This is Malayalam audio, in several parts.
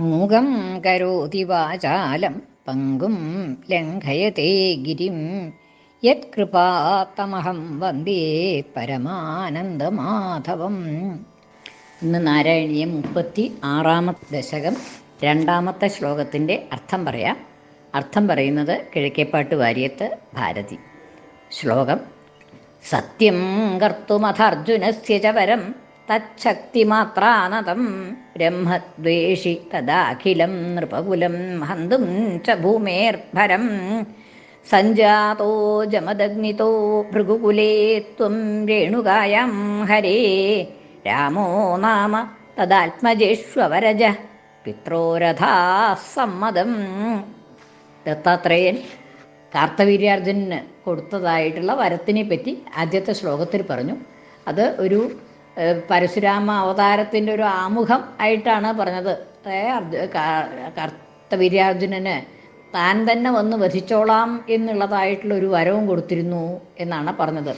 മൂകം കരോതി വാചാലം പങ്കും ലംഘയത്തെ ഗിരിം. യത്കൃപാത്തമഹം വന്ദേ പരമാനന്ദമാധവം. ഇന്ന് നാരായണീയ മുപ്പത്തി ആറാമത്തെ ദശകം രണ്ടാമത്തെ ശ്ലോകത്തിന്റെ അർത്ഥം പറയാം. അർത്ഥം പറയുന്നത് കിഴക്കേപ്പാട്ട് വാര്യത്ത് ഭാരതി. ശ്ലോകം സത്യം കർത്തുമഥർജുനസ്യ ച വരം. തച്ഛക്തിമാത്രാനതം ബ്രഹ്മദ്വേഷി തദാഖിലം നൃപകുലം ഹന്തും ച ഭൂമേർഭരം. സഞ്ജാതോ ജമദഗ്നിതോ ഭൃഗുകുലേ ത്വം രേണുകായാം. ഹരേ രാമോ നാമ തദാത്മജേഷ്വരജ പിത്രോരഥാ സമ്മതം. ദത്താത്രേയൻ കാർത്തവീര്യാർജുനന് കൊടുത്തതായിട്ടുള്ള വരത്തിനെ പറ്റി ആദ്യത്തെ ശ്ലോകത്തിൽ പറഞ്ഞു. അത് ഒരു പരശുരാമ അവതാരത്തിന്റെ ഒരു ആമുഖം ആയിട്ടാണ് പറഞ്ഞത്. കർത്തവീര്യാർജുനന് താൻ തന്നെ വന്ന് വധിച്ചോളാം എന്നുള്ളതായിട്ടുള്ള ഒരു വരവും കൊടുത്തിരുന്നു എന്നാണ് പറഞ്ഞത്.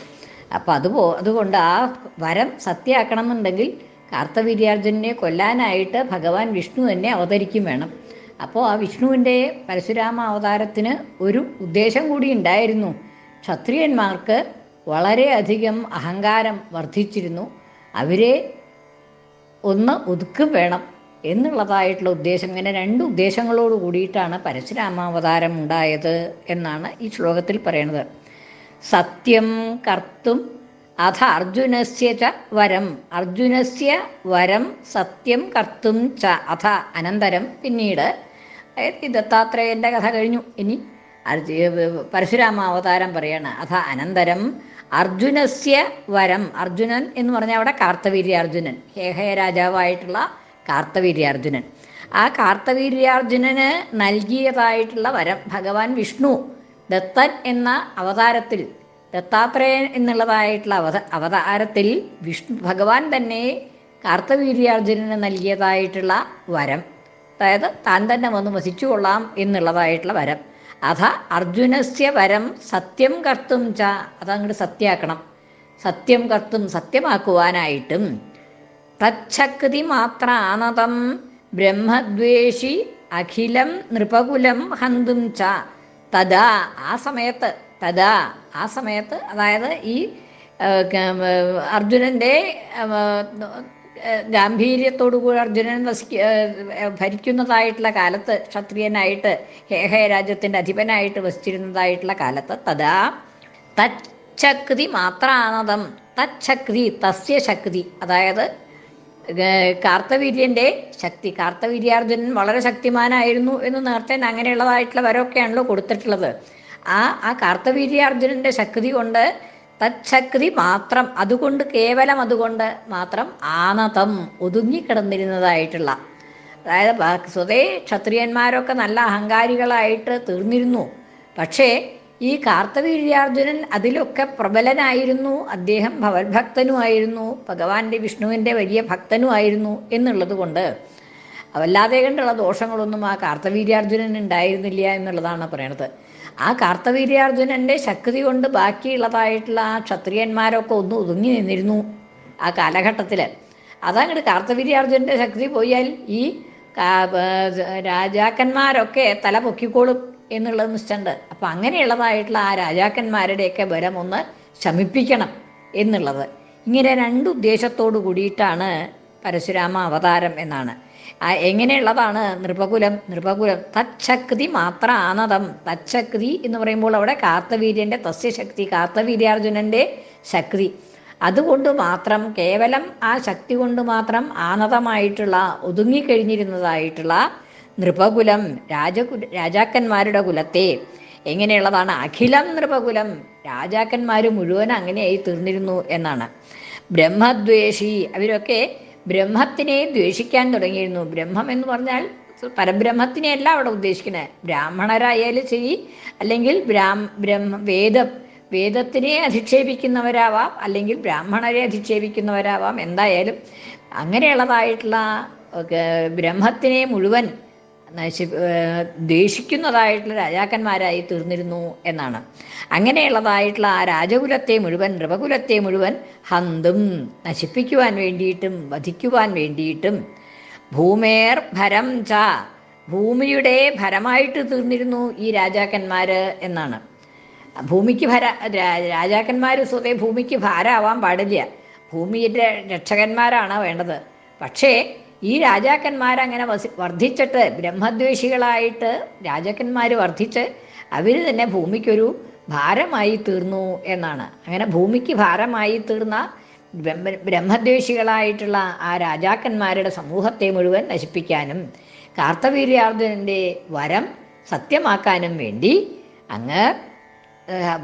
അപ്പം അതുപോ അതുകൊണ്ട് ആ വരം സത്യമാക്കണമെന്നുണ്ടെങ്കിൽ കാർത്തവീര്യാർജുനെ കൊല്ലാനായിട്ട് ഭഗവാൻ വിഷ്ണു തന്നെ അവതരിക്കും വേണം. അപ്പോൾ ആ വിഷ്ണുവിന്റെ പരശുരാമ അവതാരത്തിന് ഒരു ഉദ്ദേശം കൂടി ഉണ്ടായിരുന്നു. ക്ഷത്രിയന്മാർക്ക് വളരെയധികം അഹങ്കാരം വർദ്ധിച്ചിരുന്നു. അവരെ ഒന്ന് ഒതുക്കും വേണം എന്നുള്ളതായിട്ടുള്ള ഉദ്ദേശം. ഇങ്ങനെ രണ്ട് ഉദ്ദേശങ്ങളോട് കൂടിയിട്ടാണ് പരശുരാമാവതാരം ഉണ്ടായത് എന്നാണ് ഈ ശ്ലോകത്തിൽ പറയുന്നത് സത്യം കർത്തും അഥ അർജുനസ്യ ച വരം. അർജുനസ്യ വരം സത്യം കർത്തും ച അഥ അനന്തരം പിന്നീട് ദത്താത്രേയന്റെ കഥ കഴിഞ്ഞു. ഇനി പരശുരാമാവതാരം പറയാണ്. അഥ അനന്തരം അർജുനസ്യ വരം. അർജുനൻ എന്ന് പറഞ്ഞാൽ അവിടെ കാർത്തവീര്യാർജുനൻ. ഹേഹയ രാജാവായിട്ടുള്ള കാർത്തവീര്യാർജുനൻ. ആ കാർത്തവീര്യാർജുനന് നൽകിയതായിട്ടുള്ള വരം ഭഗവാൻ വിഷ്ണു. ദത്തൻ എന്ന അവതാരത്തിൽ ദത്താത്രേയൻ എന്നുള്ളതായിട്ടുള്ള അവത അവതാരത്തിൽ വിഷ്ണു ഭഗവാൻ തന്നെ കാർത്തവീര്യാർജുനന് നൽകിയതായിട്ടുള്ള വരം. അതായത് താൻ തന്നെ വന്ന് വസിച്ചു കൊള്ളാം എന്നുള്ളതായിട്ടുള്ള വരം. അഥ അർജുനസ്യ വരം സത്യം കർത്തും ച. അതങ്ങോട്ട് സത്യാക്കണം. സത്യം കർത്തും സത്യമാക്കുവാനായിട്ടും തച്ഛക്തി മാത്രാനതം ബ്രഹ്മദ്വേഷി അഖിലം നൃപകുലം ഹന്തും ച. തഥാ ആ സമയത്ത് തഥാ ആ സമയത്ത് അതായത് ഈ അർജുനന്റെ ഗാംഭീര്യത്തോടുകൂടി അർജുനൻ വസിക്ക ഭരിക്കുന്നതായിട്ടുള്ള കാലത്ത് ക്ഷത്രിയനായിട്ട് ഹേഹയ രാജ്യത്തിന്റെ അധിപനായിട്ട് വസിച്ചിരുന്നതായിട്ടുള്ള കാലത്ത് തഥാ തച്ഛക്തി മാത്രാനതം തച്ഛക്തി തസ്യ ശക്തി. അതായത് കാർത്തവീര്യന്റെ ശക്തി. കാർത്തവീര്യാർജുനൻ വളരെ ശക്തിമാനായിരുന്നു എന്ന് നേരത്തെ അങ്ങനെയുള്ളതായിട്ടുള്ള വരമൊക്കെയാണല്ലോ കൊടുത്തിട്ടുള്ളത്. ആ ആ കാർത്തവീര്യാർജുനന്റെ ശക്തി കൊണ്ട് തച്ഛക്തി മാത്രം. അതുകൊണ്ട് കേവലം അതുകൊണ്ട് മാത്രം ആനതം ഒതുങ്ങിക്കിടന്നിരുന്നതായിട്ടുള്ള. അതായത് സ്വതേ ക്ഷത്രിയന്മാരൊക്കെ നല്ല അഹങ്കാരികളായിട്ട് തീർന്നിരുന്നു. പക്ഷേ ഈ കാർത്തവീര്യാർജുനൻ അതിലൊക്കെ പ്രബലനായിരുന്നു. അദ്ദേഹം ഭവത്ഭക്തനുമായിരുന്നു. ഭഗവാന്റെ വിഷ്ണുവിന്റെ വലിയ ഭക്തനുമായിരുന്നു എന്നുള്ളത് കൊണ്ട് വല്ലാതെ കണ്ടുള്ള ദോഷങ്ങളൊന്നും ആ കാർത്തവീര്യാർജുനൻ ഉണ്ടായിരുന്നില്ല എന്നുള്ളതാണ് പറയണത്. ആ കാർത്തവീര്യാർജുനന്റെ ശക്തി കൊണ്ട് ബാക്കിയുള്ളതായിട്ടുള്ള ആ ക്ഷത്രിയന്മാരൊക്കെ ഒന്ന് ഒതുങ്ങി നിന്നിരുന്നു ആ കാലഘട്ടത്തിൽ അതങ്ങോട്ട് കാർത്തവീര്യാർജുനന്റെ ശക്തി പോയാൽ ഈ രാജാക്കന്മാരൊക്കെ തല പൊക്കിക്കോളും എന്നുള്ളത് നിശ്ചണ്ട് അപ്പം അങ്ങനെയുള്ളതായിട്ടുള്ള ആ രാജാക്കന്മാരുടെയൊക്കെ ബലം ഒന്ന് ശമിപ്പിക്കണം എന്നുള്ളത്. ഇങ്ങനെ രണ്ട് ഉദ്ദേശത്തോടു കൂടിയിട്ടാണ് പരശുരാമ അവതാരം എന്നാണ്. എങ്ങനെയുള്ളതാണ്? നൃപകുലം നൃപകുലം തച്ഛക്തി മാത്ര ആനതം തച്ഛക്തി എന്ന് പറയുമ്പോൾ അവിടെ കാർത്തവീര്യന്റെ തസ്യശക്തി കാർത്തവീര്യാർജുനന്റെ ശക്തി. അതുകൊണ്ട് മാത്രം കേവലം ആ ശക്തി കൊണ്ട് മാത്രം ആനതമായിട്ടുള്ള ഒതുങ്ങിക്കഴിഞ്ഞിരുന്നതായിട്ടുള്ള നൃപകുലം രാജകുല രാജാക്കന്മാരുടെ കുലത്തെ. എങ്ങനെയുള്ളതാണ്? അഖിലം നൃപകുലം രാജാക്കന്മാർ മുഴുവൻ അങ്ങനെയായി തീർന്നിരുന്നു എന്നാണ്. ബ്രഹ്മദ്വേഷി അവരൊക്കെ ബ്രഹ്മത്തിനെ ദ്വേഷിക്കാൻ തുടങ്ങിയിരുന്നു. ബ്രഹ്മം എന്ന് പറഞ്ഞാൽ പരബ്രഹ്മത്തിനെയല്ല അവിടെ ഉദ്ദേശിക്കുന്നത് ബ്രാഹ്മണരായാലും ശരി അല്ലെങ്കിൽ ബ്രാഹ്മ ബ്രഹ്മ വേദം വേദത്തിനെ അധിക്ഷേപിക്കുന്നവരാവാം അല്ലെങ്കിൽ ബ്രാഹ്മണരെ അധിക്ഷേപിക്കുന്നവരാവാം. എന്തായാലും അങ്ങനെയുള്ളതായിട്ടുള്ള ബ്രഹ്മത്തിനെ മുഴുവൻ നശി ദേഷിക്കുന്നതായിട്ടുള്ള രാജാക്കന്മാരായി തീർന്നിരുന്നു എന്നാണ്. അങ്ങനെയുള്ളതായിട്ടുള്ള ആ രാജകുലത്തെ മുഴുവൻ നൃപകുലത്തെ മുഴുവൻ ഹന്തും നശിപ്പിക്കുവാൻ വേണ്ടിയിട്ടും വധിക്കുവാൻ വേണ്ടിയിട്ടും ഭൂമേർ ഭരം ച ഭൂമിയുടെ ഭരമായിട്ട് തീർന്നിരുന്നു ഈ രാജാക്കന്മാർ എന്നാണ്. ഭൂമിക്ക് ഭര രാജാക്കന്മാർ സ്വതേ ഭൂമിക്ക് ഭാരമാവാൻ പാടില്ല. ഭൂമിയുടെ രക്ഷകന്മാരാണ് വേണ്ടത്. പക്ഷേ ഈ രാജാക്കന്മാരങ്ങനെ വസി വർദ്ധിച്ചിട്ട് ബ്രഹ്മദ്വേഷികളായിട്ട് രാജാക്കന്മാർ വർദ്ധിച്ച് അവർ തന്നെ ഭൂമിക്കൊരു ഭാരമായി തീർന്നു എന്നാണ്. അങ്ങനെ ഭൂമിക്ക് ഭാരമായി തീർന്ന ബ്രഹ്മദ്വേഷികളായിട്ടുള്ള ആ രാജാക്കന്മാരുടെ സമൂഹത്തെ മുഴുവൻ നശിപ്പിക്കാനും കാർത്തവീര്യാർജുനന്റെ വരം സത്യമാക്കാനും വേണ്ടി അങ്ങ്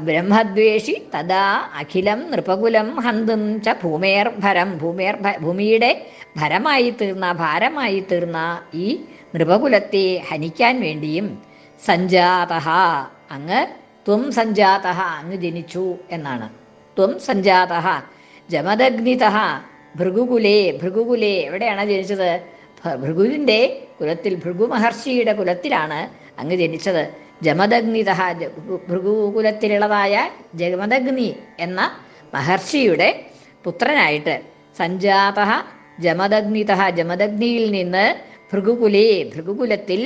ബ്രഹ്മദ്വേഷി തഥാ അഖിലം നൃപകുലം ഹന്തും ച ഭൂമേർ ഭരം ഭൂമേർ ഭൂമിയുടെ ഭരമായി തീർന്ന ഭാരമായി തീർന്ന ഈ നൃപകുലത്തെ ഹനിക്കാൻ വേണ്ടിയും സഞ്ജാത അങ്ങ് ത്വം സഞ്ജാത അങ്ങ് ജനിച്ചു എന്നാണ്. ത്വം സഞ്ജാത ജമദഗ്നിത ഭൃഗുകുലേ ഭൃഗുകുലേ. എവിടെയാണ് ജനിച്ചത്? ഭൃഗുവിന്റെ കുലത്തിൽ ഭൃഗു മഹർഷിയുടെ കുലത്തിലാണ് അങ്ങ് ജനിച്ചത്. ജമദഗ്നിത ഭൃഗുകുലത്തിലുള്ളതായ ജമദഗ്നി എന്ന മഹർഷിയുടെ പുത്രനായിട്ട് സഞ്ജാത ജമദഗ്നിത ജമദഗ്നിയിൽ നിന്ന് ഭൃഗുകുലേ ഭൃഗുകുലത്തിൽ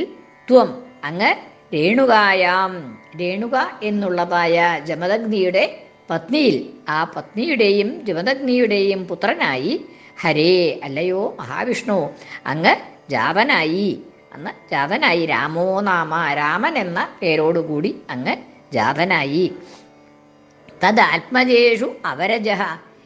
ത്വം അങ്ങ് രേണുകായാം. രേണുക എന്നുള്ളതായ ജമദഗ്നിയുടെ പത്നിയിൽ ആ പത്നിയുടെയും ജമദഗ്നിയുടെയും പുത്രനായി ഹരേ അല്ലയോ മഹാവിഷ്ണു അങ്ങ് ജാതനായി അന്ന് ജാതനായി. രാമോ നാമ രാമൻ എന്ന പേരോടുകൂടി അങ്ങ് ജാതനായി. തത് ആത്മജേഷു അവരജഹ.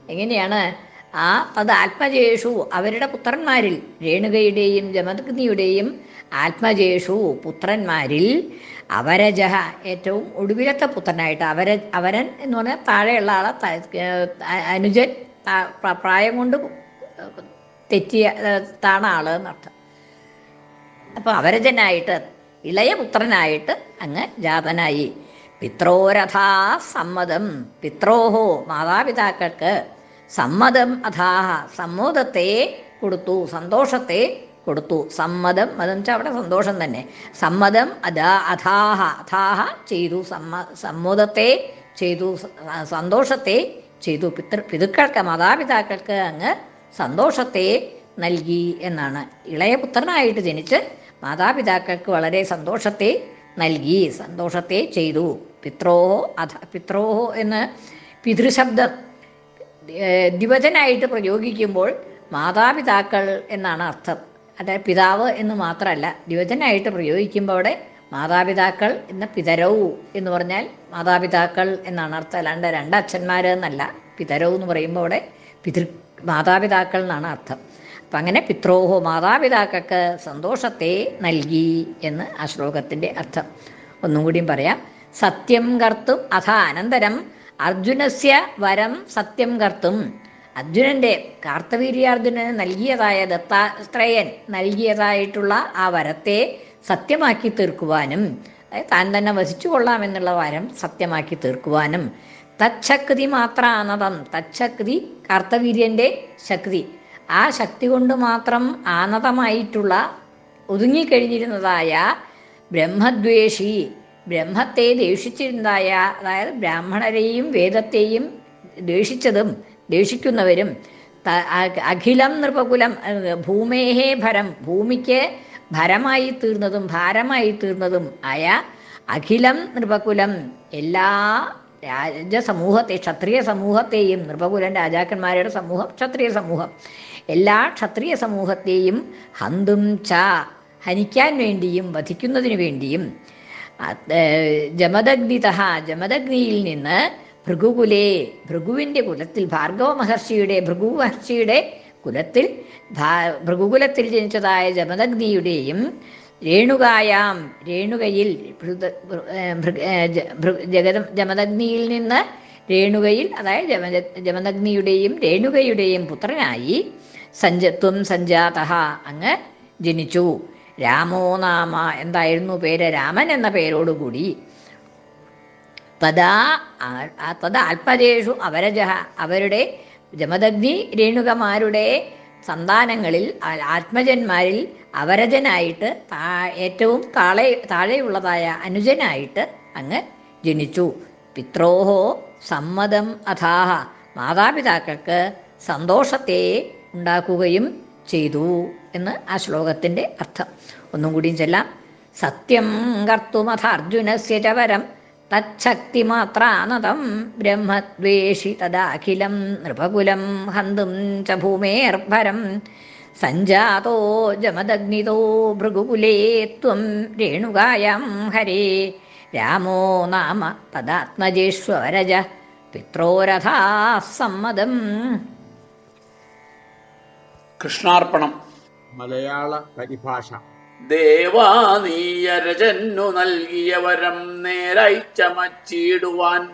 എങ്ങനെയാണ്? ആ തത് ആത്മജേഷു അവരുടെ പുത്രന്മാരിൽ രേണുകയുടെയും ജമദഗ്നിയുടെയും ആത്മജേഷു പുത്രന്മാരിൽ അവരജഹ. ഏറ്റവും ഒടുവിലത്തെ പുത്രനായിട്ട് അവര അവരൻ എന്ന് പറഞ്ഞാൽ താഴെയുള്ള ആളെ അനുജൻ പ്രായം കൊണ്ട് തെറ്റിയ താണ ആൾ എന്നർത്ഥം. അപ്പോൾ അവരജനായിട്ട് ഇളയ പുത്രനായിട്ട് അങ്ങ് ജാതനായി. പിത്രോരഥാ സമ്മതം. പിത്രോഹോ മാതാപിതാക്കൾക്ക് സമ്മതം അഥാഹ സമ്മതത്തെ കൊടുത്തു സന്തോഷത്തെ കൊടുത്തു. സമ്മതം അതെന്ന് വെച്ചാൽ അവിടെ സന്തോഷം തന്നെ. സമ്മതം അതാ അഥാഹ അഥാഹ ചെയ്തു. സമ്മ സമ്മതത്തെ ചെയ്തു സന്തോഷത്തെ ചെയ്തു. പിതൃ പിതൃക്കൾക്ക് മാതാപിതാക്കൾക്ക് അങ്ങ് സന്തോഷത്തെ നൽകി എന്നാണ്. ഇളയ പുത്രനായിട്ട് ജനിച്ച് മാതാപിതാക്കൾക്ക് വളരെ സന്തോഷത്തെ നൽകി സന്തോഷത്തെ ചെയ്തു. പിത്രോഹോ അധ പിത്രോഹോ എന്ന് പിതൃശബ്ദം ദിവചനായിട്ട് പ്രയോഗിക്കുമ്പോൾ മാതാപിതാക്കൾ എന്നാണ് അർത്ഥം. അതായത് പിതാവ് എന്ന് മാത്രമല്ല ദ്വിവചനായിട്ട് പ്രയോഗിക്കുമ്പോൾ അവിടെ മാതാപിതാക്കൾ എന്ന പിതരവു എന്ന് പറഞ്ഞാൽ മാതാപിതാക്കൾ എന്നാണ് അർത്ഥം. അല്ലാണ്ട് രണ്ടച്ഛന്മാർ എന്നല്ല പിതരവ് എന്ന് പറയുമ്പോൾ അവിടെ പിതൃ മാതാപിതാക്കൾ എന്നാണ് അർത്ഥം. അപ്പം അങ്ങനെ പിത്രോഹോ മാതാപിതാക്കൾക്ക് സന്തോഷത്തെ നൽകി എന്ന് ആ ശ്ലോകത്തിന്റെ അർത്ഥം. ഒന്നും കൂടിയും പറയാം. സത്യം കർത്തും അഥ അനന്തരം. അർജുനസ്യ വരം സത്യം കർത്തും. അർജുനന്റെ കാർത്തവീര്യാർജുനന് നൽകിയതായ ദത്താത്രേയൻ നൽകിയതായിട്ടുള്ള ആ വരത്തെ സത്യമാക്കി തീർക്കുവാനും താൻ തന്നെ വസിച്ചു കൊള്ളാമെന്നുള്ള വരം സത്യമാക്കി തീർക്കുവാനും. തച്ഛക്തി മാത്രാനതം. തച്ഛക്തി കാർത്തവീര്യന്റെ ശക്തി. ആ ശക്തി കൊണ്ട് മാത്രം ആനതമായിട്ടുള്ള ഒതുങ്ങിക്കഴിഞ്ഞിരുന്നതായ ബ്രഹ്മദ്വേഷി ബ്രഹ്മത്തെ ദേഷിച്ചിരുന്നതായ അതായത് ബ്രാഹ്മണരെയും വേദത്തെയും ദേഷിച്ചതും ദേഷിക്കുന്നവരും അഖിലം നൃപകുലം ഭൂമേഹേ ഭരം ഭൂമിക്ക് ഭരമായി തീർന്നതും ഭാരമായി തീർന്നതും ആയ അഖിലം നൃപകുലം എല്ലാ രാജസമൂഹത്തെ ക്ഷത്രിയ സമൂഹത്തെയും നൃപകുലൻ രാജാക്കന്മാരുടെ സമൂഹം ക്ഷത്രിയ സമൂഹം. എല്ലാ ക്ഷത്രിയ സമൂഹത്തെയും ഹന്തും ച ഹനിക്കാൻ വേണ്ടിയും വധിക്കുന്നതിനു വേണ്ടിയും ജമദഗ്നിത ജമദഗ്നിയിൽ നിന്ന് ഭൃഗുകുലേ ഭൃഗുവിന്റെ കുലത്തിൽ ഭാർഗവ മഹർഷിയുടെ ഭൃഗു മഹർഷിയുടെ കുലത്തിൽ ഭൃഗുകുലത്തിൽ ജനിച്ചതായ ജമദഗ്നിയുടെയും രേണുകായാം. രേണുകയിൽ ജഗത ജമദഗ്നിയിൽ നിന്ന് രേണുകയിൽ അതായത് ജമ ജമദഗ്നിയുടെയും രേണുകയുടെയും പുത്രനായി സഞ്ജത്വം സഞ്ജാത അങ്ങ് ജനിച്ചു. രാമോ നാമ എന്തായിരുന്നു പേര്? രാമൻ എന്ന പേരോടുകൂടി തഥാ തഥ അല്പജേഷു അവരജഹ അവരുടെ ജമദഗ്നി രേണുകമാരുടെ സന്താനങ്ങളിൽ ആത്മജന്മാരിൽ അവരജനായിട്ട് താ ഏറ്റവും താഴെ താഴെയുള്ളതായ അനുജനായിട്ട് അങ്ങ് ജനിച്ചു. പിത്രോഹോ സമ്മതം അഥാഹ. മാതാപിതാക്കൾക്ക് സന്തോഷത്തെ ഉണ്ടാക്കുകയും ചെയ്തു എന്ന് ആ ശ്ലോകത്തിന്റെ അർത്ഥം. ഒന്നും കൂടിയും ചെല്ലാം. സത്യം കർത്തുമഥാർജുനസ്യ ച വരം തച്ഛക്തിമാത്രാനതം ബ്രഹ്മദ്വേഷി തദാഖിലം നൃപകുലം ഹന്തും ച ഭൂമേർഭരം സഞ്ജാതോ ജമദഗ്നിതോ ഭൃഗുകുലേ ത്വം രേണുകായം ഹരേ. രാമോ നാമ തദാത്മജേശ്വരജ പിത്രോരഥാ സമ്മതം. കൃഷ്ണാർപ്പണം. മലയാള പരിഭാഷ. ദേവാനീയരജന്നു നൽകിയ വരം നേരായി ചമച്ചിടുവാൻ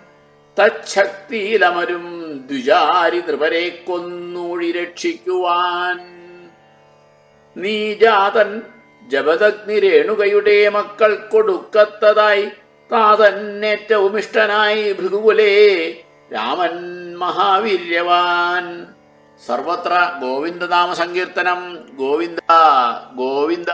തച്ഛക്തിയിലമരും ദ്വിജാരി നൃപരെ കൊന്നൂഴി രക്ഷിക്കുവാൻ നീജാതൻ ജപദഗ്നി രേണുകയുടെ മക്കൾ കൊടുക്കത്തതായി താതന്നേറ്റവും ഇഷ്ടനായി ഭൃഗുകുലേ രാമൻ മഹാവീര്യവാൻ. സർവത്ര ഗോവിന്ദനാമ സങ്കീർത്തനം ഗോവിന്ദ ഗോവിന്ദ